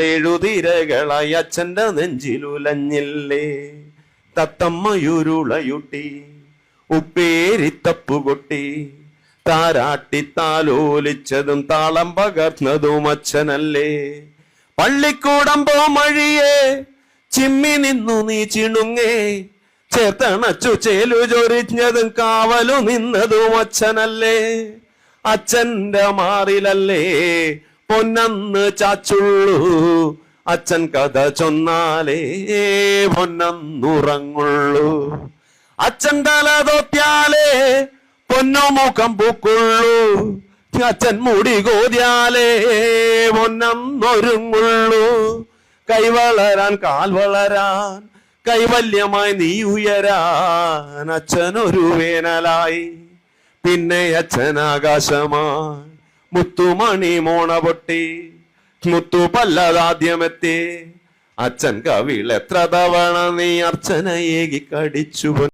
എഴുതിരകളായി അച്ഛന്റെ നെഞ്ചിലുലഞ്ഞില്ലേ. തത്തമ്മയുരുളയുട്ടി ഉപ്പേരിത്തപ്പുകൊട്ടി താരാട്ടി താലോലിച്ചതും താളം പകർന്നതും അച്ഛനല്ലേ. പള്ളിക്കൂടം മഴിയെ ചിമ്മി നിന്നു നീ ചിണുങ്ങേ. ചേർത്തണച്ചു ചേലു ചൊരിഞ്ഞതും കാവലു നിന്നതും അച്ഛനല്ലേ. അച്ഛന്റെ മാറിലല്ലേ പൊന്നന്ന് ചാച്ചുള്ളൂ. അച്ഛൻ കഥ ചൊന്നാലേ പൊന്നന്നുറങ്ങുള്ളൂ. അച്ഛൻ തല തോത്തിയാലേ പൊന്നുമുഖം പൂക്കുള്ളൂ. അച്ഛൻ മുടി കോതിയാലേ പൊന്നന്നൊരുങ്ങുള്ളൂ. കൈ വളരാൻ കാൽ വളരാൻ കൈവല്യമായി നീ ഉയരാൻ അച്ഛനൊരു വേനലായി. പിന്നെ അച്ഛൻ ആകാശമായി മുത്തുമണി മോണ പൊട്ടി. മുത്തു പല്ലതാദ്യമെത്തി. അച്ഛൻ കവിൾ എത്ര തവണ നീ അർച്ചനയേകി കടിച്ചു